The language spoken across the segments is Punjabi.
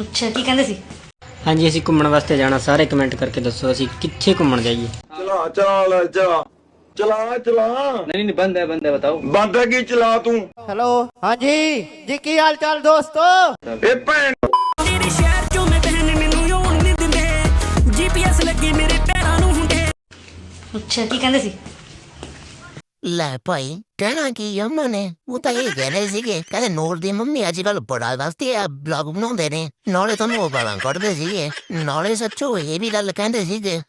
ਅੱਛਾ ਕੀ ਕਹਿੰਦੇ ਸੀ? ਹਾਂਜੀ ਅਸੀਂ ਘੁੰਮਣ ਵਾਸਤੇ ਜਾਣਾ ਸਾਰੇ ਕਮੈਂਟ ਕਰਕੇ ਦੱਸੋ ਅਸੀਂ ਕਿੱਥੇ ਘੁੰਮਣ ਜਾਈਏ? ਚਲਾ ਚਲਾ ਚਲਾ। ਚਲਾ ਚਲਾ। ਨਹੀਂ ਨਹੀਂ ਬੰਦ ਹੈ ਬੰਦ ਹੈ ਬਤਾਓ। ਬੰਦ ਹੈ ਕੀ ਚਲਾ ਤੂੰ? ਹੈਲੋ ਹਾਂਜੀ। ਜੀ ਕੀ ਹਾਲ ਚਾਲ ਦੋਸਤੋ? ਇਹ ਭੈਣ। ਅੱਛਾ ਕੀ ਕਹਿੰਦੇ ਸੀ? ਲੈ ਭਾਈ ਕਹਿਣਾ ਕੀ ਯਮਨ ਨੇ? ਉਹ ਤਾਂ ਇਹ ਕਹਿ ਰਹੇ ਸੀਗੇ ਕਹਿੰਦੇ ਨੂਰ ਦੀ ਮੰਮੀ ਅੱਜ ਕੱਲ ਬੜਾ ਦੱਸਦੀ ਆ ਬਲੌਗ ਬਣਾਉਂਦੇ ਨੇ ਨਾਲੇ ਤੁਹਾਨੂੰ ਉਹ ਗਾਲਾਂ ਕੱਢਦੇ ਸੀਗੇ ਨਾਲੇ ਸੱਚੋ ਇਹ ਵੀ ਗੱਲ ਕਹਿੰਦੇ ਸੀਗੇ।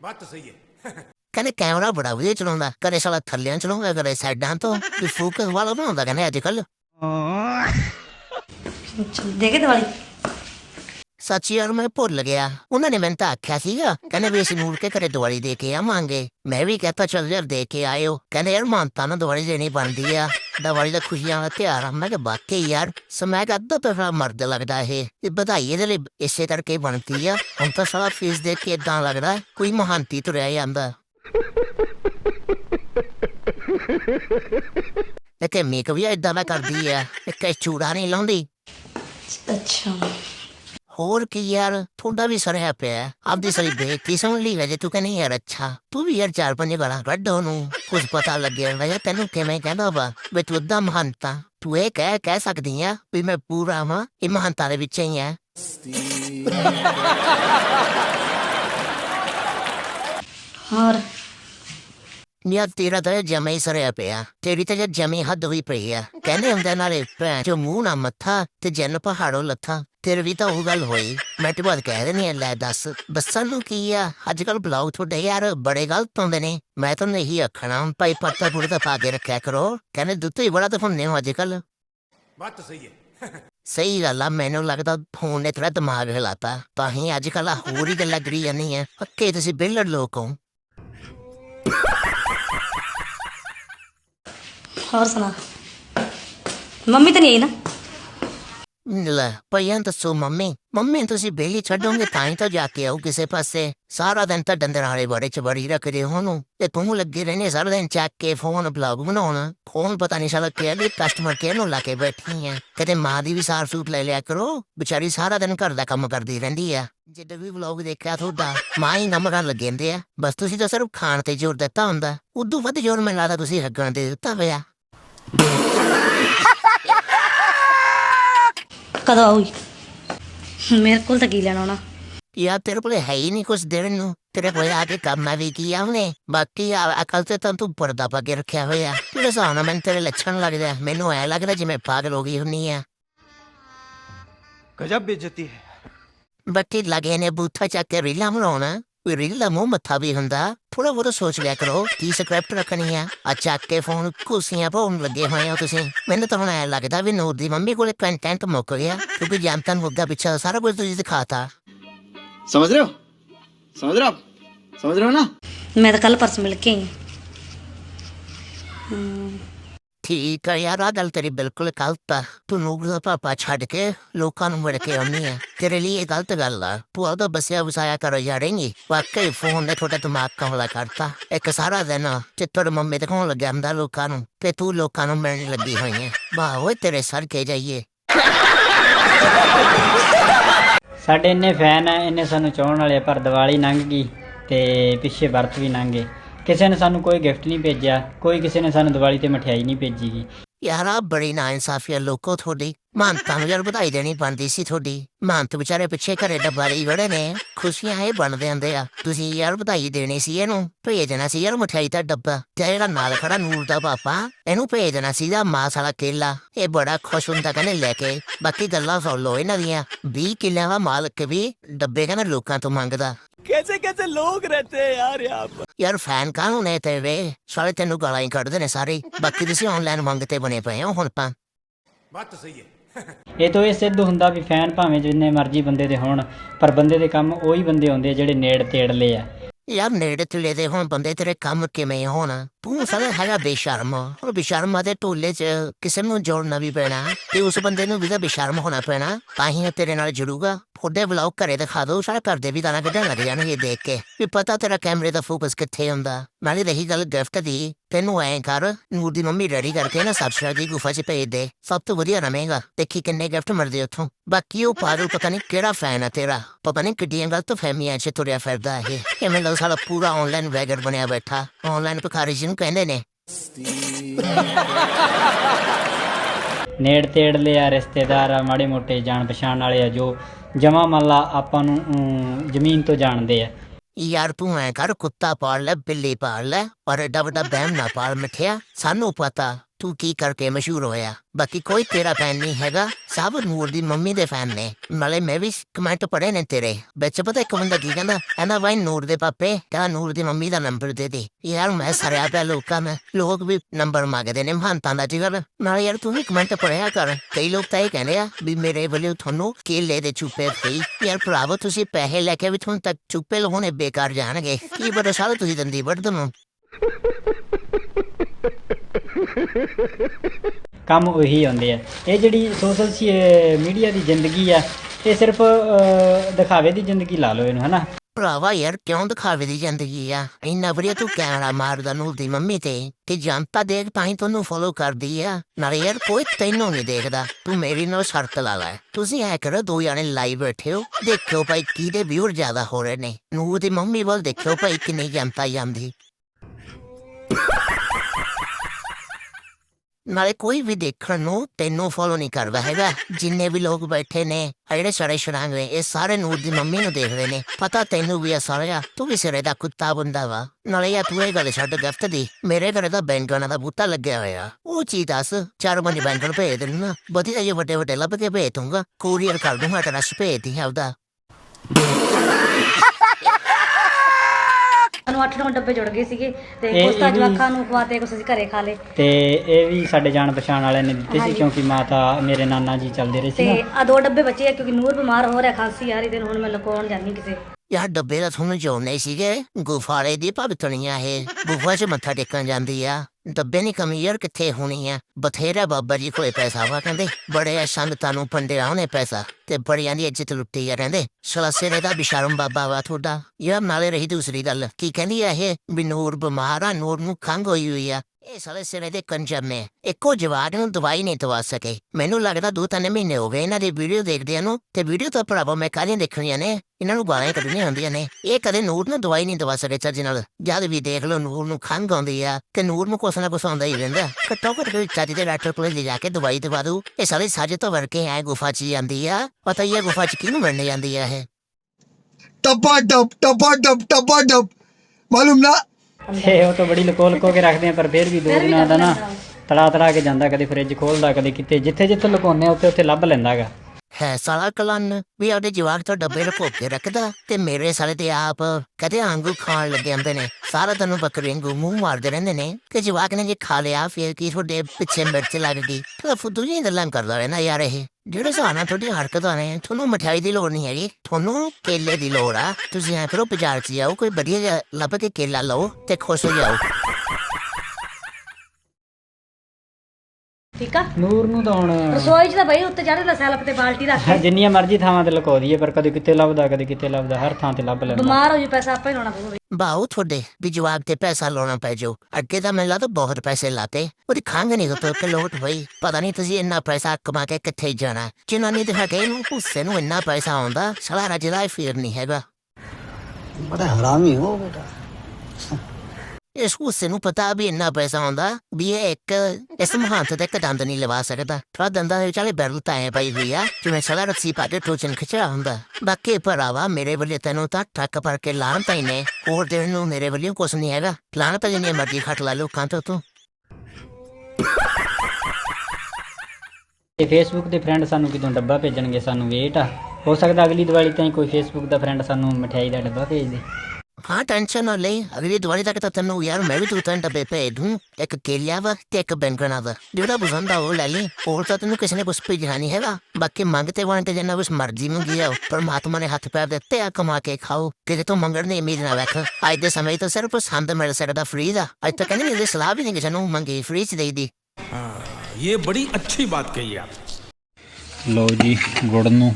ਬਾਤ ਤਾਂ ਸਹੀ ਹੈ। ਕਹਿੰਦੇ ਕੈਮਰਾ ਬੜਾ ਵਧੀਆ ਚਲਾਉਂਦਾ ਕਦੇ ਸਾਲਾ ਥੱਲਿਆਂ ਚਲਾਉਂਦਾ ਕਦੇ ਸਾਈਡਾਂ ਤੋਂ ਵੀ ਫੋਕਸ ਵਾਲਾ ਬਣਾਉਂਦਾ ਕਹਿੰਦੇ ਅੱਜ ਕੱਲ ਦੇਖੇ ਦੀਵਾਲੀ। ਸੱਚ ਯਾਰ ਮੈਂ ਭੁੱਲ ਗਿਆ। ਉਹਨਾਂ ਨੇ ਮੈਨੂੰ ਤਾਂ ਆਖਿਆ ਸੀਗਾ, ਕਹਿੰਦੇ ਵੀ ਅਸੀਂ ਨੂਰ ਕੇ ਘਰੇ ਦਿਵਾਲੀ ਦੇ ਕੇ ਆਵਾਂਗੇ। ਮੈਂ ਵੀ ਕਹਤਾ ਚੱਲ ਯਾਰ ਦੇ ਕੇ ਆਇਓ। ਕਹਿੰਦੇ ਯਾਰ ਮਾਨਤਾ ਨਾ ਦਿਵਾਲੀ ਦੇਣੀ ਬਣਦੀ ਆ। ਦਿਵਾਲੀ ਦਾ ਖੁਸ਼ੀਆਂ ਦਾ ਤਿਉਹਾਰ ਆ। ਮੈਂ ਕਿਹਾ ਬਾਕੀ ਯਾਰ ਸਮੈਂ ਅੱਧਾ ਤਾਂ ਮਰਦ ਲੱਗਦਾ ਇਹ। ਤੇ ਵਧਾਈ ਇਹਦੇ ਲਈ ਇਸੇ ਕਰਕੇ ਬਣਦੀ ਆ। ਹੁਣ ਤਾਂ ਸਾਰਾ ਫੀਸ ਦੇ ਕੇ ਇਦਾਂ ਲੱਗਦਾ, ਕੋਈ ਮਹਾਂਤੀ ਤੁਰਿਆ ਜਾਂਦਾ। ਤੇ ਮੇਕ ਵੀ ਇਦਾਂ ਦਾ ਕਰਦੀ ਆ। ਇੱਕ ਚੂੜਾ ਨਹੀਂ ਲਾਉਂਦੀ। ਅੱਛਾ। ਹੋਰ ਕੀ ਯਾਰ, ਤੁਹਾਡਾ ਵੀ ਸਰਿਆ ਪਿਆ। ਆਪਦੀ ਸਰੀ ਬੇਇੱਜ਼ਤੀ ਸਮਝ ਲਈ ਵਜੇ ਤੂੰ ਕਹਿੰਦੀ ਯਾਰ, ਅੱਛਾ, ਤੂੰ ਵੀ ਯਾਰ ਚਾਰ ਪੰਜ ਗਾਲਾਂ ਕੱਢ ਉਹਨੂੰ। ਕੁਝ ਪਤਾ ਲੱਗਿਆ ਨਾ ਯਾਰ ਤੈਨੂੰ ਕਿਵੇਂ ਕਹਿੰਦਾ ਵਾ, ਵੀ ਤੂੰ ਏਦਾਂ ਮਹੰਤਾ। ਤੂੰ ਇਹ ਕਹਿ ਕਹਿ ਸਕਦੀ ਆ ਵੀ ਮੈਂ ਪੂਰਾ ਵਾਂ, ਇਹ ਮਹੰਤਾ ਦੇ ਵਿੱਚ ਹੀ ਆ। ਹੋਰ। ਯਾਰ ਤੇਰਾ ਤਾਂ ਜਮੇ ਹੀ ਸਰਿਆ ਪਿਆ ਤੇਰੀ ਤਾਂ ਜਮੇ ਹੱਦ ਹੋਈ ਪਈ ਆ ਕਹਿੰਦੇ ਹੁੰਦੇ ਨਾਲੇ ਭੈਣ ਜੋ ਮੂੰਹ ਨਾ ਮੱਥਾ ਤੇ ਜਨ ਪਹਾੜੋਂ ਲੱਥਾ ਤੇਰੇ ਵੀ ਤਾਂ ਉਹ ਗੱਲ ਹੋਈ ਮੈਂ ਤੇ ਬਾਤ ਕਹਿ ਰਹੀ ਆ ਲੈ ਦੱਸ ਬੱਸਾਂ ਨੂੰ ਕੀ ਆ ਅੱਜ ਕੱਲ ਬਲੌਗ ਤੁਹਾਡੇ ਯਾਰ ਬੜੇ ਗਲਤ ਹੁੰਦੇ ਨੇ ਮੈਂ ਤਾਂ ਨਹੀਂ ਆਖਣਾ ਭਾਈ ਪੱਤਾ ਪੂਰੇ ਤਾਂ ਪਾ ਕੇ ਰੱਖਿਆ ਕਰੋ ਕਹਿੰਦੇ ਦੁੱਧ ਹੀ ਬੜਾ ਤਾਂ ਹੁੰਦੇ ਹੋ ਅੱਜ ਕੱਲ ਬਾਤ ਸਹੀ ਹੈ ਸਹੀ ਗੱਲ ਆ ਮੈਨੂੰ ਲੱਗਦਾ ਫੋਨ ਨੇ ਤੇਰਾ ਦਿਮਾਗ ਹਿਲਾਤਾ ਤਾਂ ਹੀ ਅੱਜ ਕੱਲ ਹੋਰ ਹੀ ਗੱਲਾਂ ਕਰੀ ਜਾਂਦੀਆਂ ਪੱਕੇ ਤੁਸੀਂ ਬਿਲੜ ਲੋਕ ਹੋ ਹੋਰ ਸੁਣਾ। ਮੰਮੀ ਤਾਂ ਨਹੀਂ ਆਈ ਨਾ? ਲੈ ਪਈਆਂ ਦੱਸੋ ਮੰਮੀ। ਮੰਮੀ, ਤੁਸੀਂ ਬੇਲੀ ਛੱਡੋਗੇ ਤਾਂ ਹੀ ਤਾਂ ਜਾ ਕੇ ਆਉ ਕਿਸੇ ਪਾਸੇ। ਸਾਰਾ ਦਿਨ ਤਾਂ ਡੰਦਰ ਵਾਲੇ ਬੜੇ ਚ ਬੜੀ ਰੱਖਦੇ ਹੋਨੂੰ ਤੇ ਤੂੰ ਲੱਗੇ ਰਹਿਨੇ ਸਾਰਾ ਦਿਨ ਚੱਕ ਕੇ ਫੋਨ ਬਲੌਗ ਬਣਾਉਣ। ਫੋਨ ਪਤਾ ਨਹੀਂ ਸਾਲਾ ਕਿਹੜੇ ਕਸਟਮਰ ਕੇਅਰ ਨੂੰ ਲਾ ਕੇ ਬੈਠੀ ਆ। ਕਦੇ ਮਾਂ ਦੀ ਵੀ ਸਾਰ ਸੂਟ ਲੈ ਲਿਆ ਕਰੋ। ਵਿਚਾਰੀ ਸਾਰਾ ਦਿਨ ਘਰ ਦਾ ਕੰਮ ਕਰਦੀ ਰਹਿੰਦੀ ਆ। ਜਦੋਂ ਵੀ ਵਲੌਗ ਦੇਖਿਆ ਤੁਹਾਡਾ, ਮਾਂ ਹੀ ਨਮ ਲੱਗੇ ਹੁੰਦੇ ਆ। ਬਸ ਤੁਸੀਂ ਤਾਂ ਸਿਰਫ ਖਾਣ ਤੇ ਜ਼ੋਰ ਦਿੱਤਾ ਹੁੰਦਾ। ਉਦੋਂ ਵੱਧ ਜ਼ੋਰ ਮੈਨੂੰ ਲੱਗਦਾ ਤੁਸੀਂ ਹੱਗਣ ਦੇ ਦਿੱਤਾ ਹੋਇਆ। ਕਦੋਂ ਆਊਗੀ? ਮੇਰੇ ਕੋਲ ਤਾਂ ਕੀ ਲੈਣਾ ਹੋਣਾ? ਯਾਰ ਤੇਰੇ ਕੋਲ ਹੈ ਹੀ ਨਹੀਂ ਕੁਝ ਦੇਣ ਨੂੰ। ਤੇਰੇ ਕੋਲ ਆ ਕੇ ਕੰਮ ਵੀ ਕੀ ਆਉਨੇ ਬਾਕੀ ਆ- ਅਕਲ ਤੇ ਤਾਂ ਤੂੰ ਪਰਦਾ ਪਾ ਕੇ ਰੱਖਿਆ ਹੋਇਆ। ਤੇਰੇ ਸਾਹਮਣੇ ਮੈਨੂੰ ਤੇਰੇ ਲੱਛਣ ਲੱਗਦਾ ਮੈਨੂੰ ਐ ਲੱਗਦਾ ਜਿਵੇਂ ਪਾਗਲ ਹੋ ਗਈ ਹੁੰਨੀ ਆ। ਗਜਬ ਬੇਇੱਜ਼ਤੀ ਹੈ। ਬੱਟੀ ਲੱਗੇ ਨੇ ਬੂਥਾ ਚੱਕ ਕੇ ਰੀਲਾਂ ਬਣਾਉਣਾ। ਕੋਈ ਰੀਲਾ ਮੂੰਹ ਮੱਥਾ ਵੀ ਹੁੰਦਾ? ਥੋੜਾ ਬਹੁਤ ਸੋਚ ਲਿਆ ਕਰੋ। ਕੀ ਸਕ੍ਰਿਪਟ ਰੱਖਣੀ ਆ? ਆ ਚੱਕ ਕੇ ਫੋਨ ਕੁਰਸੀਆਂ ਪਾਉਣ ਲੱਗੇ ਹੋਏ ਹੋ ਤੁਸੀਂ। ਮੈਨੂੰ ਤਾਂ ਹੁਣ ਐ ਲੱਗਦਾ ਵੀ ਨੂਰ ਦੀ ਮੰਮੀ ਕੋਲੇ ਕੰਟੈਂਟ ਮੁੱਕ ਗਿਆ ਕਿਉਂਕਿ ਜਾਮਤਨ ਮੁੱਦਾ ਪਿੱਛੇ ਸਾਰਾ ਕੁਝ ਤੁਸੀਂ ਦਿਖਾਤਾ। ਸਮਝ ਰਹੇ ਹੋ? ਸਮਝ ਰਹੇ ਹੋ? ਸਮਝ ਰਹੇ ਹੋ ਨਾ? ਮੈਂ ਤਾਂ ਕੱਲ ਪਰਸ ਮਿਲ ਕੇ ਆਈ। ਹਾਂ। ਠੀਕ ਆ ਯਾਰ ਆ ਗੱਲ ਤੇਰੀ ਬਿਲਕੁਲ ਗਲਤ ਆ ਤੂੰ ਨੂਰ ਦਾ ਪਾਪਾ ਛੱਡ ਕੇ ਲੋਕਾਂ ਨੂੰ ਮਿਲ ਕੇ ਆਉਣੀ ਆ ਤੇਰੇ ਲਈ ਇਹ ਗਲਤ ਗੱਲ ਆ ਤੂੰ ਆਪਦਾ ਬਸਿਆ ਵਸਾਇਆ ਕਰ ਜਾੜੇਂਗੀ ਵਾਕਈ ਫੋਨ ਨੇ ਤੁਹਾਡਾ ਦਿਮਾਗ ਕਮਲਾ ਕਰਤਾ ਇੱਕ ਸਾਰਾ ਦਿਨ ਚਿੱਤਰ ਮੰਮੀ ਦਿਖਾਉਣ ਲੱਗਿਆ ਹੁੰਦਾ ਲੋਕਾਂ ਨੂੰ ਤੇ ਤੂੰ ਲੋਕਾਂ ਨੂੰ ਮਿਲਣ ਲੱਗੀ ਹੋਈ ਹੈ ਵਾਹ ਓਏ ਤੇਰੇ ਸਰ ਕੇ ਜਾਈਏ ਸਾਡੇ ਇੰਨੇ ਫੈਨ ਆ ਇੰਨੇ ਸਾਨੂੰ ਚਾਹਣ ਵਾਲੇ ਆ, ਪਰ ਦੀਵਾਲੀ ਲੰਘ ਗਈ ਤੇ ਪਿੱਛੇ ਵਰਤ ਵੀ ਲੰਘ ਗਏ ਕਿਸੇ ਨੇ ਸਾਨੂੰ ਕੋਈ ਗਿਫਟ ਨਹੀਂ ਭੇਜਿਆ, ਕੋਈ ਕਿਸੇ ਨੇ ਸਾਨੂੰ ਦੀਵਾਲੀ ਤੇ ਮਠਿਆਈ ਨਹੀਂ ਭੇਜੀਗੀ ਯਾਰ ਆ ਬੜੀ ਨਾ ਇਨਸਾਫੀ ਆ ਲੋਕੋ ਤੁਹਾਡੀ। ਮਾਨਤਾ ਨੂੰ ਯਾਰ ਵਧਾਈ ਦੇਣੀ ਬਣਦੀ ਸੀ ਤੁਹਾਡੀ। ਮਾਨਤ ਵਿਚਾਰੇ ਪਿੱਛੇ ਘਰੇ ਡੱਬਾਰੀ ਵੜੇ ਨੇ, ਖੁਸ਼ੀਆਂ ਇਹ ਬਣਦੇ ਆਂਦੇ ਆ। ਤੁਸੀਂ ਯਾਰ ਵਧਾਈ ਦੇਣੀ ਸੀ ਇਹਨੂੰ, ਭੇਜਣਾ ਸੀ ਯਾਰ ਮਠਿਆਈ ਦਾ ਡੱਬਾ। ਤੇ ਜਿਹੜਾ ਨਾਲ ਖੜਾ ਨੂਰ ਦਾ ਪਾਪਾ, ਇਹਨੂੰ ਭੇਜ ਦੇਣਾ ਸੀ ਦਾ ਮਾਸ ਵਾਲਾ ਕੇਲਾ। ਇਹ ਬੜਾ ਖੁਸ਼ ਹੁੰਦਾ ਕਹਿੰਦੇ ਲੈ ਕੇ, ਬਾਕੀ ਗੱਲਾਂ ਸੁਣ ਲਓ ਇਹਨਾਂ ਦੀਆਂ। 20 ਕਿੱਲਿਆਂ ਦਾ ਮਾਲਕ ਵੀ ਡੱਬੇ ਕਹਿੰਦੇ ਲੋਕਾਂ ਤੋਂ ਮੰਗਦਾ। कैसे कैसे लोग रहते हैं यार यहाँ पर ਯਾਰ ਫੈਨ ਕਾਹਨੂੰ ਨੇ ਤੇਰੇ ਸਾਰੇ ਤੈਨੂੰ ਗਾਲਾਂ ਹੀ ਕੱਢਦੇ ਨੇ ਸਾਰੇ ਬਾਕੀ ਤੁਸੀਂ ਆਨਲਾਈਨ ਮੰਗਤੇ ਬਣੇ ਪਏ ਹੋ ਹੁਣ ਤਾਂ ਬਾਤ ਤਾਂ ਸਹੀ ਹੈ ਇਹ ਤੋਂ ਇਹ ਸਿੱਧ ਹੁੰਦਾ ਵੀ ਫੈਨ ਭਾਵੇਂ ਜਿੰਨੇ ਮਰਜ਼ੀ ਬੰਦੇ ਦੇ ਹੋਣ ਪਰ ਬੰਦੇ ਦੇ ਕੰਮ ਉਹੀ ਬੰਦੇ ਹੁੰਦੇ ਆ ਜਿਹੜੇ ਨੇੜ ਤੇੜਲੇ ਆ ਯਾਰ ਨੇੜੇ ਤੇੜੇ ਦੇ ਹੁਣ ਬੰਦੇ ਤੇਰੇ ਕੰਮ ਕਿਵੇਂ ਹੋਣ ਤੂੰ ਸਾਲਾ ਹੈਗਾ ਬੇਸ਼ਰਮ ਉਹ ਬੇਸ਼ਰਮ ਦੇ ਢੋਲੇ 'ਚ ਕਿਸੇ ਨੂੰ ਜੋੜਨਾ ਵੀ ਪੈਣਾ ਤੇ ਉਸ ਬੰਦੇ ਨੂੰ ਵੀ ਤਾਂ ਬੇਸ਼ਰਮ ਹੋਣਾ ਪੈਣਾ ਤਾਂ ਹੀ ਉਹ ਤੇਰੇ ਨਾਲ ਜੁੜੂਗਾ ਫੋਟੇ ਵਲੌਗ ਘਰੇ ਦਿਖਾ ਦੋ ਸਾਰਾ ਘਰ ਦੇ ਵੀ ਤਾਂ ਕੱਢਣ ਲੱਗ ਜਾਣਗੇ ਦੇਖ ਕੇ ਵੀ ਪਤਾ ਤੇਰਾ ਕੈਮਰੇ ਦਾ ਫੋਕਸ ਕਿੱਥੇ ਹੁੰਦਾ ਨਾਲੇ ਰਹੀ ਗੱਲ ਗਿਫਟ ਦੀ ਤੈਨੂੰ ਐਂ ਕਰ ਨੂਰ ਦੀ ਮੰਮੀ ਰੈਡੀ ਕਰਕੇ ਨਾ ਸਬਸਕ੍ਰਾਈਬ ਦੀ ਗੁਫਾ 'ਚ ਭੇਜ ਦੇ ਸਭ ਤੋਂ ਵਧੀਆ ਰਵੇਂਗਾ ਦੇਖੀ ਕਿੰਨੇ ਗਿਫਟ ਮਿਲਦੇ ਉੱਥੋਂ ਬਾਕੀ ਉਹ ਪਾਰੂ ਪਤਾ ਨਹੀਂ ਕਿਹੜਾ ਫੈਨ ਆ ਤੇਰਾ ਪਤਾ ਨਹੀਂ ਕਿੱਡੀਆਂ ਗਲਤ ਫਹਿਮੀਆਂ 'ਚ ਤੁਰਿਆ ਫਿਰਦਾ ਇਹ ਕਿਵੇਂ ਲੱਗ ਸਾਲਾ ਪੂਰਾ ਆਨਲਾਈਨ ਵੈਗਰ ਬਣਿਆ ਬੈਠਾ ਆਨਲਾਈਨ ਭਿਖਾਰੀ ਜਿਹਨੂੰ ਕਹਿੰਦੇ ਨੇ। ਨੇੜ ਤੇੜਲੇ ਆ ਰਿਸ਼ਤੇਦਾਰ ਆ ਮਾੜੇ ਮੋਟੇ ਜਾਣ ਪਛਾਣ ਵਾਲੇ ਆ ਜੋ ਜਮਾ ਮੱਲਾ ਆਪਾਂ ਨੂੰ ਅਮ, ਜ਼ਮੀਨ ਤੋਂ ਜਾਣਦੇ ਆ। ਯਾਰ ਤੂੰ ਐ ਕਰ ਕੁੱਤਾ ਪਾਲ ਲੈ ਬਿੱਲੀ ਪਾਲ ਲੈ ਪਰ ਏਡਾ ਵੱਡਾ ਬੈਮ ਨਾ ਪਾਲ ਮਿੱਠਿਆ ਸਾਨੂੰ ਪਤਾ। ਤੂੰ ਕੀ ਕਰਕੇ ਮਸ਼ਹੂਰ ਹੋਇਆ? ਬਾਕੀ ਕੋਈ ਤੇਰਾ ਫੈਨ ਨਹੀਂ ਹੈਗਾ। ਸਭ ਨੂਰ ਦੀ ਮੰਮੀ ਦੇ ਫੈਨ ਨੇ। ਨਾਲੇ ਮੈਂ ਵੀ ਕਮੈਂਟ ਪੜੇ ਨੇ ਤੇਰੇ। ਵਿੱਚ ਪਤਾ ਇੱਕ ਬੰਦਾ ਕੀ ਕਹਿੰਦਾ? ਕਹਿੰਦਾ ਬਾਈ ਨੂਰ ਦੇ ਪਾਪੇ ਕਹਿੰਦਾ ਨੂਰ ਦੀ ਮੰਮੀ ਦਾ ਨੰਬਰ ਦੇ ਦੇ। ਯਾਰ ਮੈਂ ਸਰਿਆ ਪਿਆ ਲੋਕਾਂ ਮੈਂ ਲੋਕ ਵੀ ਨੰਬਰ ਮੰਗਦੇ ਨੇ, ਮਹੰਤਾਂ ਦਾ ਜਿਗਰ। ਨਾਲੇ ਯਾਰ ਤੂੰ ਵੀ ਕਮੈਂਟ ਪੜਿਆ ਕਰ। ਕਈ ਲੋਕ ਤਾਂ ਇਹ ਕਹਿੰਦੇ ਆ ਵੀ ਮੇਰੇ ਵੱਲੋਂ ਤੁਹਾਨੂੰ ਕੇਲੇ ਦੇ ਚੁੱਪੇ ਪਈ ਯਾਰ ਭਰਾਵੋ, ਤੁਸੀਂ ਪੈਸੇ ਲੈ ਕੇ ਵੀ ਤੁਹਾਨੂੰ ਤੱਕ ਚੁੱਪੇ ਲਹੋਣੇ ਬੇਕਾਰ ਜਾਣਗੇ। ਕੀ ਪਤਾ ਸਾਲ ਤੁਸੀਂ ਦੰਦੀ ਵੱਢ ਦਨੂੰ ਕੰਮ ਉਹੀ ਹੁੰਦੇ ਆ। ਇਹ ਜਿਹੜੀ ਸੋਸ਼ਲ ਮੀਡੀਆ ਦੀ ਜ਼ਿੰਦਗੀ ਆ, ਇਹ ਸਿਰਫ ਦਿਖਾਵੇ ਦੀ ਜ਼ਿੰਦਗੀ ਲਾ ਲਓ ਇਹਨੂੰ, ਹਨਾ? ਭਰਾਵਾ ਯਾਰ, ਕਿਉਂ ਦਿਖਾਵੇ ਦੀ ਜ਼ਿੰਦਗੀ ਆ? ਇੰਨਾ ਵਧੀਆ ਤੂੰ ਕੈਮਰਾ ਮਾਰਦਾ ਨੂਰ ਦੀ ਮੰਮੀ ਤੇ ਤੇ ਜਨਤਾ ਦੇਖ ਤਾਂ ਹੀ ਤੁਹਾਨੂੰ ਫੋਲੋ ਕਰਦੀ ਆ। ਨਾਲੇ ਯਾਰ, ਕੋਈ ਤੈਨੂੰ ਨਹੀਂ ਦੇਖਦਾ। ਤੂੰ ਮੇਰੀ ਨਾਲ ਸ਼ਰਤ ਲਾ ਲੈ। ਤੁਸੀਂ ਐ ਕਰੋ, ਦੋ ਜਾਣੇ ਲਾਈਵ ਬੈਠੇ ਹੋ। ਦੇਖਿਓ ਭਾਈ ਕਿਹਦੇ ਵਿਊਰ ਜ਼ਿਆਦਾ ਹੋ ਰਹੇ ਨੇ। ਨੂਰ ਦੀ ਮੰਮੀ ਵੱਲ ਦੇਖਿਓ ਭਾਈ ਕਿੰਨੀ ਜਨਤਾ ਜਾਂਦੀ। ਨਾਲੇ ਕੋਈ ਵੀ ਦੇਖਣ ਨੂੰ ਤੈਨੂੰ ਫੋਲੋ ਨਹੀਂ ਕਰਦਾ ਹੈਗਾ। ਜਿੰਨੇ ਵੀ ਲੋਕ ਬੈਠੇ ਨੇ ਆ ਜਿਹੜੇ ਸਾਰੇ ਸ਼ਰਾਂਗੇ ਇਹ ਸਾਰੇ ਨੂਰ ਦੀ ਮੰਮੀ ਨੂੰ ਦੇਖਦੇ ਨੇ। ਪਤਾ ਤੈਨੂੰ ਵੀ ਆ ਸਾਰਿਆ ਤੂੰ ਵੀ ਸਿਰੇ ਦਾ ਕੁੱਤਾ ਬੰਦਾ ਵਾ। ਨਾਲੇ ਯਾ ਤੂੰ ਇਹ ਗੱਲ ਛੱਡ ਗਿਫਟ ਦੀ, ਮੇਰੇ ਘਰੇ ਤਾਂ ਬੈਂਗਣਾ ਦਾ ਬੂਟਾ ਲੱਗਿਆ ਹੋਇਆ। ਉਹ ਚੀਜ਼ ਦੱਸ, ਚਾਰ ਪੰਜ ਬੈਂਗਣ ਭੇਜ ਦੇਣ ਨਾ ਵਧੀਆ ਜਿਹੇ ਵੱਡੇ ਵੱਡੇ ਲੱਭ ਕੇ ਭੇਜ ਦੂੰਗਾ ਕੋਰੀਅਰ ਕਰ ਦੂੰਗਾ ਤੇਰਾ ਭੇਜ ਦੀ ਆਪਦਾ। ਸਾਨੂੰ 8-9 ਡੱਬੇ ਜੁੜ ਗਏ ਸੀਗੇ ਤੇ ਇਹ- ਕੁਛ ਤਾਂ ਇਹ ਵੀ- ਜਵਾਕਾਂ ਨੂੰ ਖਵਾਤੇ ਕੁਛ ਅਸੀਂ ਘਰੇ ਖਾ ਲਏ। ਤੇ ਇਹ ਵੀ ਸਾਡੇ ਜਾਣ ਪਛਾਣ ਵਾਲਿਆਂ ਨੇ ਦਿੱਤੇ ਸੀ ਹਾਂਜੀ। ਕਿਉਂਕਿ ਮਾਤਾ ਮੇਰੇ ਨਾਨਾ ਜੀ ਚੱਲਦੇ ਰਹੇ ਸੀ ਤੇ ਨਾ ਆ ਦੋ ਡੱਬੇ ਬਚੇ ਆ ਕਿਉਂਕਿ ਨੂਰ ਬਿਮਾਰ ਹੋ ਰਿਹਾ ਖਾਂਸੀ ਆ ਰਹੀ ਤੇ ਹੁਣ ਮੈਂ ਲੁਕਾਉਣ ਜਾਨੀ ਕਿਸੇ ਯਾਰ ਡੱਬੇ ਦਾ ਤੁਹਾਨੂੰ ਜੋਨੇ ਸੀਗੇ? ਗੁਫਾਰੇ ਦੀ ਭਗਤਣੀਆਂ ਇਹ। ਗੁਫਾ 'ਚ ਮੱਥਾ ਟੇਕਣ ਜਾਂਦੀ ਆ। ਦੱਬੇ ਨਹੀਂ ਕਮੀ ਯਾਰ ਕਿੱਥੇ ਹੋਣੀ ਆ? ਬਥੇਰਾ ਬਾਬਾ ਜੀ ਕੋਲੇ ਪੈਸਾ ਵਾ ਕਹਿੰਦੇ। ਬੜੇ ਸੰਗਤਾਂ ਨੂੰ ਪੰਡਿਆਂ ਨੇ ਪੈਸਾ ਤੇ ਬੜਿਆਂ ਦੀ ਇੱਜ਼ਤ ਲੁੱਟੀ ਆ ਰਹਿੰਦੇ ਸਲਾਸੇ ਦਾ ਬਿਸ਼ਰਮ ਬਾਬਾ ਵਾ ਤੁਹਾਡਾ। ਯਾਰ ਨਾਲੇ ਰਹੀ ਦੂਸਰੀ ਗੱਲ। ਕੀ ਕਹਿੰਦੀ ਆ ਇਹ? ਵੀ ਨੂਰ ਬਿਮਾਰ ਆ, ਨੂਰ ਨੂੰ ਖੰਘ ਹੋਈ ਹੋਈ ਆ। ਇਹ ਸਾਰੇ ਸਿਰੇ ਦੇ ਕੰਜਰ ਨੇ ਇੱਕੋ ਜਵਾਨ ਨੂੰ ਦਵਾਈ ਨਹੀਂ ਦਵਾ ਸਕੇ। ਮੈਨੂੰ ਲੱਗਦਾ ਦੋ ਤਿੰਨ ਮਹੀਨੇ ਹੋ ਗਏ ਇਹਨਾਂ ਦੀ ਵੀਡੀਓ ਦੇਖਦਿਆਂ ਨੂੰ। ਤੇ ਵੀਡੀਓ ਤਾਂ ਭਰਾਵਾ ਮੈਂ ਕਾਹਦੀਆਂ ਦੇਖਣੀਆਂ ਨੇ? ਇਹਨਾਂ ਨੂੰ ਗਾਲਾਂ ਕੱਢਣੀਆਂ ਹੁੰਦੀਆਂ ਨੇ। ਇਹ ਕਦੇ ਨੂਰ ਨੂੰ ਦਵਾਈ ਨਹੀਂ ਦਵਾ ਸਕੇ ਚੱਜ ਨਾਲ। ਜਦ ਵੀ ਦੇਖ ਲਓ ਨੂਰ ਨੂੰ ਖੰਘ ਆਉਂਦੀ ਆ ਤੇ ਨੂਰ ਨੂੰ ਕੁਛ ਨਾ ਕੁਛ ਆਉਂਦਾ ਹੀ ਰਹਿੰਦਾ। ਘੱਟੋ ਘੱਟ ਕੋਈ ਚਾਚੀ ਦੇ ਡਾਕਟਰ ਕੋਲ ਲਿਜਾ ਕੇ ਦਵਾਈ ਦਵਾ ਦੂ ਇਹ ਸਾਰੇ ਸਾਜੇ ਤੋਂ ਵਰਕੇ ਐ ਗੁਫਾ 'ਚ ਜਾਂਦੀ ਆ। ਪਤਾ ਹੀ ਆ ਗੁਫਾ 'ਚ ਕਿਹਨੂੰ ਮਿਲਣ ਜਾਂਦੀ ਆ ਇਹ। ਟੱਪਾ ਡੱਪ ਟੱਪਾ ਡੱਪ ਟੱਪਾ ਡੱਪ ਮਾਲੂਮ ਨਾ ਤੇ ਉਹ ਤਾਂ ਬੜੀ ਲਕੋ ਲਕੋ ਕੇ ਰੱਖਦੇ ਆ ਪਰ ਫਿਰ ਵੀ ਦੋ ਦਿਨਾਂ ਦਾ ਨਾ। ਤੜਾ ਤੜਾ ਕੇ ਜਾਂਦਾ ਕਦੇ ਫ੍ਰਿਜ ਖੋਲਦਾ ਕਦੇ ਕਿਤੇ ਜਿੱਥੇ ਜਿੱਥੇ ਲੁਕਾਉਂਦੇ ਆ ਉੱਥੇ ਉੱਥੇ ਲੱਭ ਲੈਂਦਾ ਹੈਗਾ ਹੈ ਸਾਲਾ ਕਲਨ ਵੀ ਉਹਦੇ ਜਵਾਕ ਤੋਂ ਡੱਬੇ ਰਖੋ ਕੇ ਰੱਖਦਾ ਤੇ ਮੇਰੇ ਸਾਲੇ ਤੇ ਆਪ ਕਦੇ ਆਂਗੂ ਖਾਣ ਲੱਗੇ ਹੁੰਦੇ ਨੇ। ਸਾਰਾ ਦਿਨ ਬੱਕਰੀ ਵਾਂਗੂ ਮੂੰਹ ਮਾਰਦੇ ਰਹਿੰਦੇ ਨੇ। ਕਿ ਜਵਾਕ ਨੇ ਜੇ ਖਾ ਲਿਆ ਫਿਰ ਕੀ ਤੁਹਾਡੇ ਪਿੱਛੇ ਮਿਰਚ ਲੱਗ ਗਈ ਤਾਂ ਫੁੱਦੂ ਜੀ ਗੱਲਾਂ ਕਰਦਾ ਰਹਿਣਾ ਯਾਰ ਇਹ। ਜਿਹੜੇ ਸਾਨਾ ਤੁਹਾਡੀ ਹਰਕਤਾਂ ਨੇ, ਤੁਹਾਨੂੰ ਮਠਿਆਈ ਦੀ ਲੋੜ ਨਹੀਂ ਹੈਗੀ। ਤੁਹਾਨੂੰ ਕੇਲੇ ਦੀ ਲੋੜ ਆ। ਤੁਸੀਂ ਐ ਕਰੋ, ਬਾਜ਼ਾਰ 'ਚ ਜਾਓ, ਕੋਈ ਵਧੀਆ ਜਿਹਾ ਲੱਭ ਕੇ ਕੇਲਾ ਲਓ ਤੇ ਖੁਸ਼ ਹੋ ਜਾਓ। ਠੀਕ ਆ? ਨੂਰ ਨੂੰ ਤਾਂ ਹੁਣ ਰਸੋਈ 'ਚ ਤਾਂ ਬਈ ਉੱਤੇ ਚੜ੍ਹ ਲੈ ਸੈਲਫ ਤੇ ਬਾਲਟੀ ਰੱਖ ਕੇ ਜਿੰਨੀਆਂ ਮਰਜ਼ੀ ਥਾਵਾਂ ਤੇ ਲੁਕੋ ਦਈਏ ਪਰ ਕਦੇ ਕਿਤੇ ਲੱਭਦਾ ਕਦੇ ਕਿਤੇ ਲੱਭਦਾ ਹਰ ਥਾਂ ਤੇ ਲੱਭ ਲੈਂਦਾ। ਬਿਮਾਰ ਹੋ ਜੀ ਪੈਸਾ ਆਪਾਂ ਲਾਉਣਾ ਪਊਗਾ ਬਾਉ ਤੁਹਾਡੇ ਵੀ ਜਵਾਬ ਤੇ ਪੈਸਾ ਲਾਉਣਾ ਪੈ ਜਾਊ ਅੱਗੇ ਤਾਂ ਮੈਨੂੰ ਲੱਗਦਾ ਬਹੁਤ ਪੈਸੇ ਲਾਤੇ। ਉਹਦੀ ਖੰਘ ਨਹੀਂ ਤੋਂ ਕਿ ਲੋਟ ਹੋਈ ਪਤਾ ਨਹੀਂ ਤੁਸੀਂ ਇੰਨਾ ਪੈਸਾ ਕਮਾ ਕੇ ਕਿੱਥੇ ਜਾਣਾ। ਜਿਨ੍ਹਾਂ ਨੇ ਦਿਖਾ ਕੇ ਨੂੰ ਹੁੱਸੇ ਨੂੰ ਇੰਨਾ ਪੈਸਾ ਆਉਂਦਾ ਸਾਲਾ ਰਜਦਾ ਹੀ ਫੇਰ ਨਹੀਂ ਹੈਗਾ। ਬੜਾ ਹਰਾਮੀ ਹੋ ਬੇਟਾ। ਇਸ ਹੁੱਸੇ ਨੂੰ ਪਤਾ ਵੀ ਇੰਨਾ ਪੈਸਾ ਆਉਂਦਾ ਵੀ ਇਹ ਇੱਕ ਇਸ ਮਹਾਂਤ ਤੇ ਇੱਕ ਨਹੀਂ ਲਵਾ ਸਕਦਾ। ਥੋੜਾ ਦੰਦਾਂ ਦੇ ਵਿਚਾਲੇ ਬੈਰਲ ਤਾਂ ਐ ਪਈ ਹੋਈ ਜਿਵੇਂ ਸਾਲਾ ਰੱਸੀ ਪਾ ਕੇ ਟੋਚਨ ਖਿਚਾ ਹੁੰਦਾ। ਬਾਕੀ ਭਰਾਵਾ, ਮੇਰੇ ਵੱਲੇ ਤੈਨੂੰ ਤਾਂ ਟੱਕ ਪਰ ਕੇ ਲਾਣ ਤਾਂ ਨੇ, ਹੋਰ ਦੇਣ ਨੂੰ ਮੇਰੇ ਵੱਲੋਂ ਕੁਛ ਨਹੀਂ ਹੈਗਾ। ਲਾਣ ਤਾਂ ਜਿੰਨੀ ਮਰਜ਼ੀ ਖੱਟ ਲਾ ਲੋਕਾਂ ਤੋਂ ਤੂੰ। ਤੇ ਫੇਸਬੁੱਕ ਦੇ ਫਰੈਂਡ ਸਾਨੂੰ ਕਿਤੋਂ ਡੱਬਾ ਭੇਜਣਗੇ ਸਾਨੂੰ ਵੇਟ ਆ ਹੋ ਸਕਦਾ ਅਗਲੀ ਦੀਵਾਲੀ ਤਾਈਂ ਕੋਈ ਫੇਸਬੁੱਕ ਦਾ ਫਰੈਂਡ ਸਾਨੂੰ ਮਠਿਆਈ ਦਾ ਡੱਬਾ ਭੇਜ ਦੇ। હા ટેન્શન ન લઈ અગલી દિવાળી તક તો તમને હું યાર મેં બી તું ડબ્બે ભેજ હું એક કેલિયાવા તે એક બેંગણાવા ਜਿਹੜਾ ਪਸੰਦ ਆਉ ਲੈ ਲਈ ਹੋਰ ਤਾਂ ਤੈਨੂੰ ਕਿਸੇ ਨੇ ਕੁਛ ਭੇਜਣਾ ਨਹੀਂ ਹੈਗਾ ਬਾਕੀ ਮੰਗਤੇ ਵਾਂਟੇ ਜਨਾ ਉਸ ਮਰਜ਼ੀ ਨੂੰ ਗਿਆ ਪਰਮਾਤਮਾ ਨੇ ਹੱਥ ਪੈਰ ਦਿੱਤੇ ਆ ਕਮਾ ਕੇ ਖਾਓ ਕਿਤੇ ਤੋਂ ਮੰਗਣ ਦੀ ਉਮੀਦ ਨਾ ਰੱਖ ਅੱਜ ਦੇ ਸਮੇਂ ਤਾਂ ਸਿਰਫ ਸੰਦ ਮਿਲ ਸਕਦਾ ਫ੍ਰੀ ਦਾ ਅੱਜ ਤੱਕ ਨਹੀਂ ਮਿਲਦੀ ਸਲਾਹ ਵੀ ਨਹੀਂ ਕਿਸੇ ਨੂੰ ਮੰਗੀ ਫ੍ਰੀ ਚ ਦੇ ਦੀ ਇਹ ਬੜੀ ਅੱਛੀ ਬਾਤ ਕਹੀ ਆਪ ਲਓ ਜੀ ਗੁੜ ਨੂੰ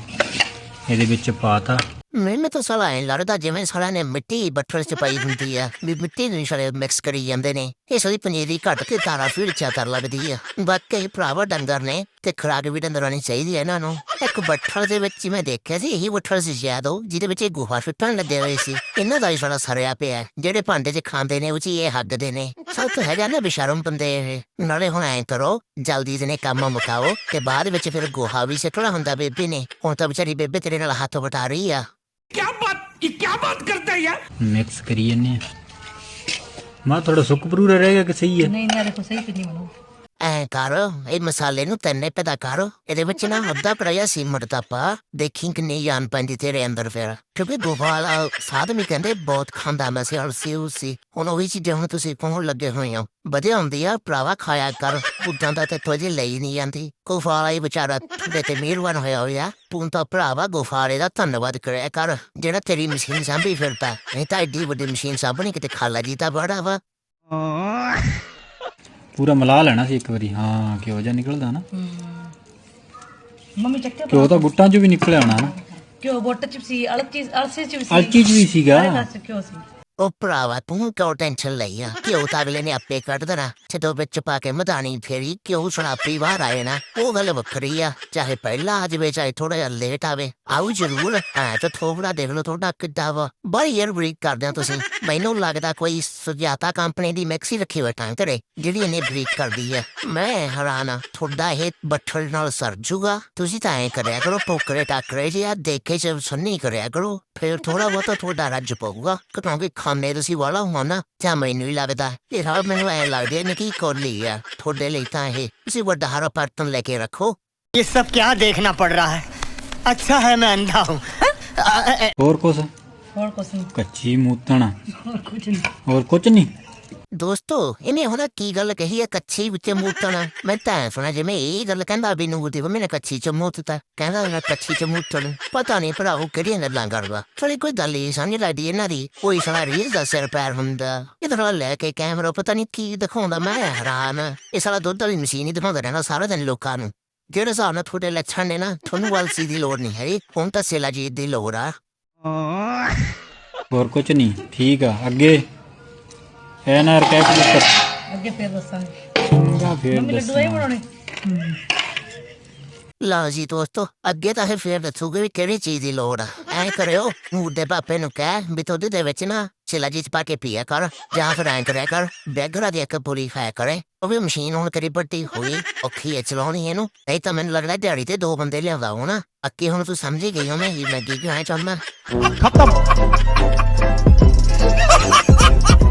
ਇਹਦੇ ਵਿੱਚ ਪਾਤਾ ਮੈਨੂੰ ਤਾਂ ਸਾਲਾ ਐਂ ਲੱਗਦਾ ਜਿਵੇਂ ਸਾਲਾ ਨੇ ਮਿੱਟੀ ਬੱਠਲ ਚ ਪਾਈ ਹੁੰਦੀ ਆ ਵੀ ਮਿੱਟੀ ਨੂੰ ਸਾਲੇ ਮਿਕਸ ਕਰੀ ਜਾਂਦੇ ਨੇ ਇਸ ਲਈ ਪਨੀਰੀ ਘੱਟ ਤੇ ਤਾਰਾ ਫਿਰ ਚਾਤਰ ਲੱਗਦੀ ਆ ਬਾਕੀ ਭਰਾਵਾ ਡੰਗਰ ਨੇ ਤੇ ਖਰਾਕ ਵੀ ਡੰਗਰਾਂ ਨੇ ਚਾਹੀਦੀ ਆ ਇਹਨਾਂ ਨੂੰ ਇੱਕ ਬੱਠਲ ਦੇ ਵਿੱਚ ਜਿਵੇਂ ਦੇਖਿਆ ਸੀ ਇਹੀ ਬੱਠਲ ਸੀ ਯਾਦੋ ਜਿਹਦੇ ਵਿੱਚ ਇਹ ਗੁਹਾ ਫਿੱਟਣ ਲੱਗੇ ਹੋਏ ਸੀ ਇਹਨਾਂ ਦਾ ਹੀ ਸਾਲਾ ਸਰਿਆ ਪਿਆ ਜਿਹੜੇ ਭਾਂਡੇ 'ਚ ਖਾਂਦੇ ਨੇ ਉਹ 'ਚ ਹੀ ਇਹ ਹੱਗਦੇ ਨੇ ਸਭ ਤੋਂ ਹੈਗਾ ਨਾ ਬਿਸ਼ਰਮ ਬੰਦੇ ਇਹ ਨਾਲੇ ਹੁਣ ਐਂ ਕਰੋ ਜਲਦੀ ਜਨੇ ਕੰਮ ਮੁਕਾਓ ਤੇ ਬਾਅਦ ਵਿੱਚ ਫਿਰ ਗੋਹਾ ਵੀ ਸਿੱਟਣਾ ਹੁੰਦਾ ਬੇਬੇ ਨੇ ਹੁਣ ਤਾਂ ਵਿਚਾਰੀ ਬੇਬੇ ਤੇਰੇ ਨਾਲ ਹੱਥ ਵਟਾ ਰਹੀ ਆ ਕੀ ਬਾਤ ਇਹ ਕੀ ਬਾਤ ਕਰਦਾ ਯਾਰ? ਮਿਕਸ ਕਰੀ ਜੰਨੇ ਮਾ ਥੋੜਾ ਸੁੱਕ ਭਰੂਰਾ ਰਹਿ ਗਿਆ ਕਿ ਸਹੀ ਹੈ? ਨਹੀਂ ਨਾ ਦੇਖੋ ਸਹੀ ਤੇ ਨਹੀਂ ਬਣਾਉਂਦਾ ਐ ਕਰ, ਇਹ ਮਸਾਲੇ ਨੂੰ ਤੈਨੇ ਪੈਦਾ ਕਰ, ਇਹਦੇ ਵਿੱਚ ਨਾ ਅੱਧਾ ਕੜਾਇਆ ਸੀਮਟ ਦਾ ਪਾ, ਦੇਖੀ ਕਿੰਨੀ ਜਾਨ ਪੈਂਦੀ ਤੇਰੇ ਅੰਦਰ ਫਿਰ। ਕਿਉਂਕਿ ਗੋਪਾਲ ਸਾਧਮੀ ਕਹਿੰਦੇ ਬਹੁਤ ਖਾਂਦਾ ਮੈਂ ਸੀ ਅਲਸੀ ਉਸੀ ਹੁਣ ਉਹੀ ਚੀਜ਼ਾਂ ਹੁਣ ਤੁਸੀਂ ਕੋਹਣ ਲੱਗੇ ਹੋਏ ਹੋ। ਵਧੀਆ ਹੁੰਦੀ ਆ, ਭਰਾਵਾ ਖਾਇਆ ਕਰ, ਉਦਾਂ ਦਾ ਤੇ ਤੁਹਾਡੀ ਲਈ ਨਹੀਂ ਜਾਂਦੀ। ਗੋਪਾਲ ਇਹ ਵਿਚਾਰਾ ਤੁਹਾਡੇ ਤੇ ਮਿਹਰਬਾਨ ਹੋਇਆ ਹੋਇਆ। ਤੂੰ ਤਾਂ ਭਰਾਵਾ ਗੋਫਾਰੇ ਦਾ ਧੰਨਵਾਦ ਕਰਿਆ ਕਰ, ਜਿਹੜਾ ਤੇਰੀ ਮਸ਼ੀਨ ਸਾਂਭੀ ਫਿਰਦਾ। ਨਹੀਂ ਤਾਂ ਐਡੀ ਵੱਡੀ ਮਸ਼ੀਨ ਸਾਂਭਣੀ ਕਿਤੇ ਖਾਲਾ ਜੀ ਤਾਂ ਬੜਾ ਵਾ। ਪੂਰਾ ਮਿਲਾ ਲੈਣਾ ਸੀ ਇੱਕ ਵਾਰੀ। ਹਾਂ ਘਿਓ ਜਿਹਾ ਨਿਕਲਦਾ ਨਾ। ਮੰਮੀ ਚੱਕਿਆ ਘਿਓ ਤਾਂ ਗੁੱਟਾਂ 'ਚੋਂ ਵੀ ਨਿਕਲਿਆ ਹੋਣਾ ਨਾ। ਕਿਉਂ ਬੋਟ ਚ ਸੀ ਅਲਚੀ ਅਲਸੀ ਚ ਵੀ ਸੀ। ਅਲਚੀ 'ਚ ਵੀ ਸੀਗਾ। ਕਿਉਂ ਸੀ। ਉਹ ਭਰਾਵਾ ਤੂੰ ਕਿਉਂ ਟੈਨਸ਼ਨ ਲਈ ਆ? ਕਿਉਂ ਤਾਂ ਅਗਲੇ ਨੇ ਆਪੇ ਕੱਢ ਦੇਣਾ। ਜਦੋਂ ਵਿੱਚ ਪਾ ਕੇ ਮਧਾਣੀ ਫੇਰੀ ਕਿਉਂ ਸੁਣਾਪੀ ਬਾਹਰ ਆਏ ਨਾ? ਉਹ ਗੱਲ ਵੱਖਰੀ ਆ, ਚਾਹੇ ਪਹਿਲਾਂ ਆ ਜਾਵੇ, ਚਾਹੇ ਥੋੜਾ ਜਿਹਾ ਲੇਟ ਆਵੇ। ਆਉ ਜ਼ਰੂਰ, ਐ ਤਾਂ ਥੋੜਾ ਦੇਖ ਲਓ ਤੁਹਾਡਾ ਕਿੱਦਾਂ ਵਾ। ਬੜੀ ਯਾਰ ਬਰੀਕ ਕਰਦੇ ਆ ਤੁਸੀਂ। ਮੈਨੂੰ ਲੱਗਦਾ ਕੋਈ ਸੁਜਾਤਾ ਕੰਪਨੀ ਦੀ ਮੈਕਸੀ ਰੱਖੀ ਹੋਈ ਤਾਂ ਤੇਰੇ ਜਿਹੜੀ ਇਹਨੇ ਬਰੀਕ ਕਰਦੀ ਹੈ ਮੈਂ ਹੈਰਾਨ ਆ, ਤੁਹਾਡਾ ਇਹ ਬੱਠਲ ਨਾਲ ਸਰ ਜੂਗਾ? ਤੁਸੀਂ ਤਾਂ ਐ ਕਰਿਆ ਕਰੋ, ਪੋਕਰੇ ਟਾਕਰੇ ਜਿਹਾ ਦੇਖੇ ਚ ਸੁਣਨੀ ਕਰਿਆ ਕਰੋ। ਫਿਰ ਥੋੜਾ ਬਹੁਤਾ ਤੁਹਾਡਾ ਰੱਜ ਪਊਗਾ। ਕਿਉਂਕਿ ਖਾਣੇ ਤੁਸੀਂ ਵਾਲਾ ਹੋਣਾ ਜਾਂ ਮੈਨੂੰ ਹੀ ਲੱਗਦਾ। ਇਹ ਹਾਲ ਮੈਨੂੰ ਐ ਲੱਗਦਾ ਨੇ की कर लिया थोड़े लेता है उसे वो दहारा बर्तन लेके रखो ये सब क्या देखना पड़ रहा है अच्छा है मैं अंधा हूँ और कुछ और कुछ नहीं। कच्ची मूतन और कुछ नहीं और कुछ नहीं ਦੋਸਤੋ, ਇਹਨੇ ਹੁਣ ਕੀ ਗੱਲ ਕਹੀ ਹੈ ਕੱਚੀ ਵਿੱਚ ਮੂਤਣਾ ਮੈਂ ਤਾਂ ਸੁਣਾ ਜਿਵੇਂ ਇਹ ਗੱਲ ਕਹਿੰਦਾ ਵੀ ਨੂੰ ਤੇ ਮੈਨੇ ਕੱਚੀ ਚ ਮੂਤਤਾ ਕਹਿੰਦਾ ਮੈਂ ਕੱਚੀ ਚ ਮੂਤਣ ਪਤਾ ਨਹੀਂ ਭਰਾ ਉਹ ਕਿਹੜੀਆਂ ਗੱਲਾਂ ਕਰਦਾ। ਥੋੜੀ ਕੋਈ ਗੱਲ ਹੀ ਸਮਝ ਲੱਗਦੀ ਇਹਨਾਂ ਦੀ। ਕੋਈ ਸਾਲਾ ਰੀਸ ਦਾ ਸਿਰ ਪੈਰ ਹੁੰਦਾ। ਇਧਰ ਲੈ ਕੇ ਕੈਮਰਾ, ਪਤਾ ਨਹੀਂ ਕੀ ਦਿਖਾਉਂਦਾ। ਮੈਂ ਹੈਰਾਨ ਇਹ ਸਾਲਾ ਦੁੱਧ ਵਾਲੀ ਮਸ਼ੀਨ ਹੀ ਦਿਖਾਉਂਦਾ ਰਹਿੰਦਾ ਸਾਰਾ ਦਿਨ ਲੋਕਾਂ ਨੂੰ। ਜਿਹੜੇ ਹਿਸਾਬ ਨਾਲ ਤੁਹਾਡੇ ਲੱਛਣ ਨੇ ਨਾ, ਤੁਹਾਨੂੰ ਵਾਲਸੀ ਦੀ ਲੋੜ ਨਹੀਂ ਹੈ ਹੁਣ ਤਾਂ ਸੇਲਾ ਜੀ ਦੀ ਲੋੜ ਆ। ਹੋਰ ਕੁਝ ਨਹੀਂ ਠੀਕ ਆ। ਅੱਗੇ ਲਾ ਜੀ ਦੋਸਤੋ ਅੱਗੇ ਤਾਂ ਇਹ ਫੇਰ ਦੱਸੂਗੇ ਵੀ ਕਿਹੜੀ ਚੀਜ਼ ਦੀ ਲੋੜ ਆ। ਐ ਕਰਿਓ ਮੁੰਡੇ ਪਾਪੇ ਨੂੰ ਕਹਿ ਵੀ ਤੁਹਾਡੇ ਦੇ ਵਿੱਚ ਨਾ ਛਿਲਾ ਜੀ ਚ ਪਾ ਕੇ ਪੀਆ ਕਰ ਜਾਂ ਫਿਰ ਐਂ ਕਰਿਆ ਕਰ ਬੈਗਰਾ ਦੀ ਇੱਕ ਪੂਰੀ ਖਾਇਆ ਕਰੇ। ਉਹ ਵੀ ਮਸ਼ੀਨ ਹੁਣ ਕਰੀ ਪੱਟੀ ਹੋਈ ਔਖੀ ਹੈ ਚਲਾਉਣੀ ਇਹਨੂੰ। ਨਹੀਂ ਤਾਂ ਮੈਨੂੰ ਲੱਗਦਾ ਦਿਹਾੜੀ ਤੇ ਦੋ ਬੰਦੇ ਲਿਆਉਂਦਾ ਹੋਣਾ। ਅੱਕੇ ਹੁਣ ਤੂੰ ਸਮਝ ਗਈ ਹੋਵੇਂ ਮੈਂ ਕੀ ਕਿਹਾ ਚਾਹੁੰਦਾ। ਖਤਮ।